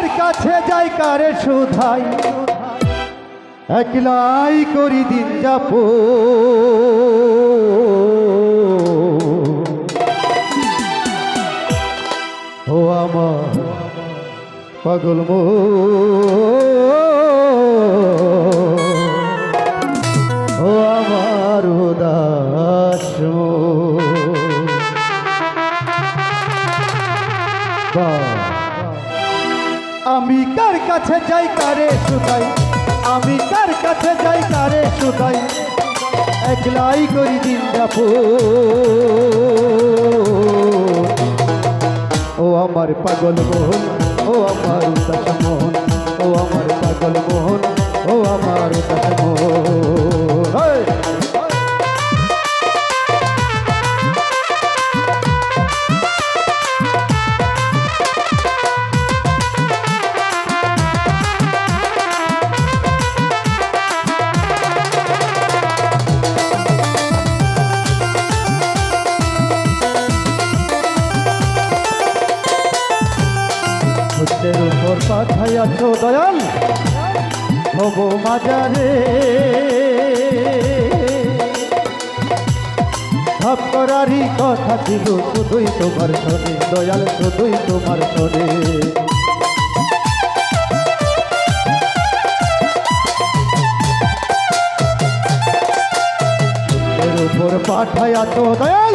কার কাছে যাই কারে শুধাই একলাই করি দিন যাপ ও আমার পাগল মো ও আমার উদাস মন। বাহ। আমি কার কাছে যাই কারে শুধাই আমি কার কাছে যাই কারে শুধাই একলাই করি দিন ও আমার পাগল মোহন ও আমার উদাস মোহন ও আমার পাগল মোহন ফুটের উপর পাঠাইয়াছ দয়াল? হব মাজারে ভাব করারই কথা ছিল, শুধুই তোমার শোনে দয়াল, শুধুই তোমার ফুটের উপর পাঠাইয়াছ দয়াল?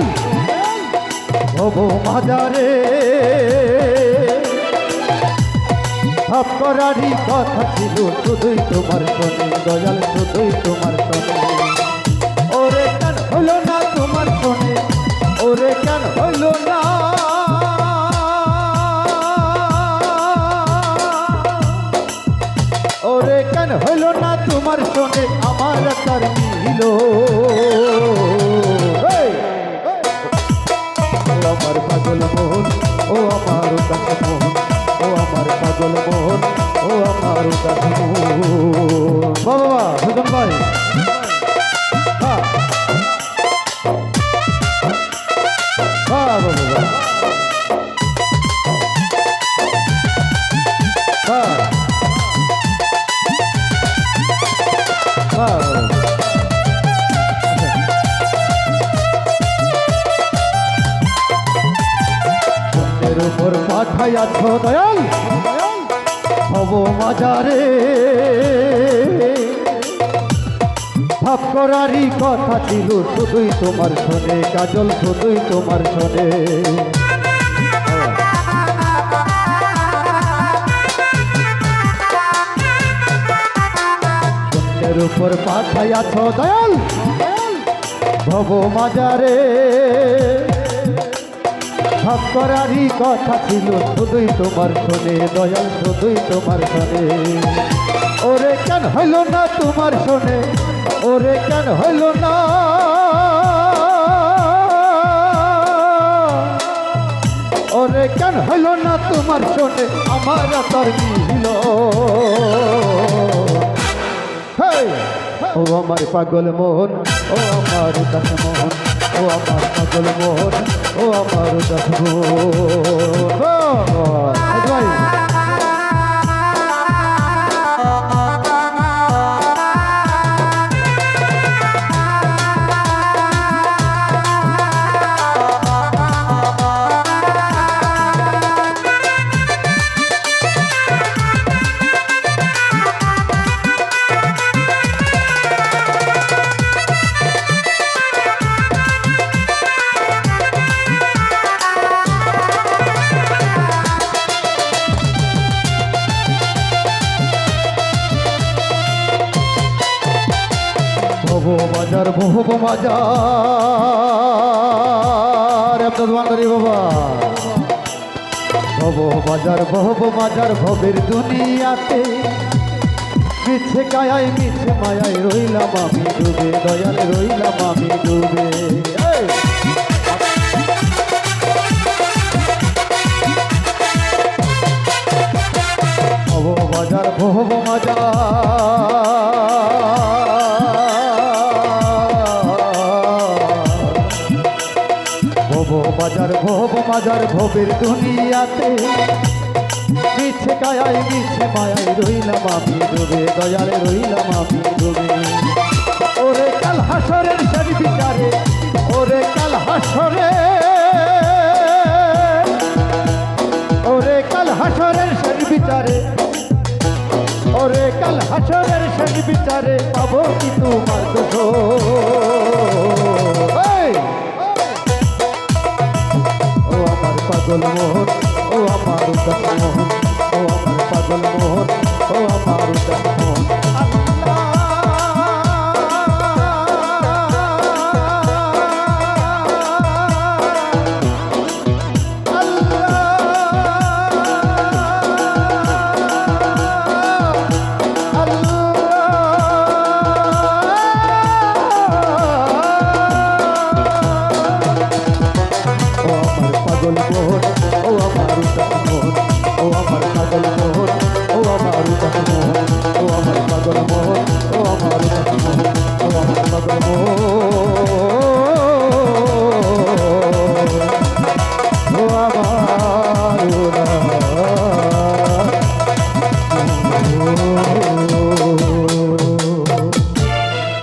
হব মাজারে ভাব করারই কথা ছিল, শুধুই তোমার শোনে, দয়াল শুধুই তোমার শোনে। ওরে কেন হইল না তোমার শোনে? ওরে কেন হইল না? ওরে কেন হইল না তোমার শোনে? আমার তার মিল আমার পাগল মোহন ও আমার উদাস মোহন আমার পাগল মোহন ও আমার বাবা ভূষণ ভাই। হ্যাঁ। পাঠাইয়াছ দয়াল। হব মাজারে। ভাব করারই কথা ছিল, শুধুই তোমার শোনে, কাজল শুধুই তোমার শোনে। এর উপর পাঠাইয়াছ দয়াল। ভব মাজারে। ভাব করারই কথা ছিল, শুধুই তোমার শোনে, দয়াল, শুধুই তোমার শোনে। ওরে কেন হইল না তোমার শোনে? ওরে কেন হইল না? ওরে কেন হইল না তোমার শোনে? আমার তোর মিল! ও আমার পাগল মোহন ও আমার উদাস মোহন ও আমার পাগল মন ও আমার উদাস ভাই ভব বাজার। বান্ধবী বাবা। ভব বাজার ভব বাজার, ভবের দুনিয়াতে। মিছে কায়ায়, মিছে মায়ায় রইলাম আমি ডুবে, দয়াল রইলাম আমি ডুবে। বাজার ভবের দুনিয়াতে। মিছে কায়াই মিছে মায়াই রইলাম আমি ডুবে দয়ালে রইলাম আমি ডুবে ওরে কাল হাসরের শেষ বিচারে ওরে কাল হাসরে ওরে কাল হাসরের শেষ বিচারে ওরে কাল হাসরের শেষ বিচারে পাবো কি তোমার দোষ পাগল মোহন ও আমার পাগল মোহন ও আমার পাগল মোহন ও আমার ও আমার রূপা মোহন ও আমার পাগল মোহন ও আমার রূপা মোহন ও আমার পাগল মোহন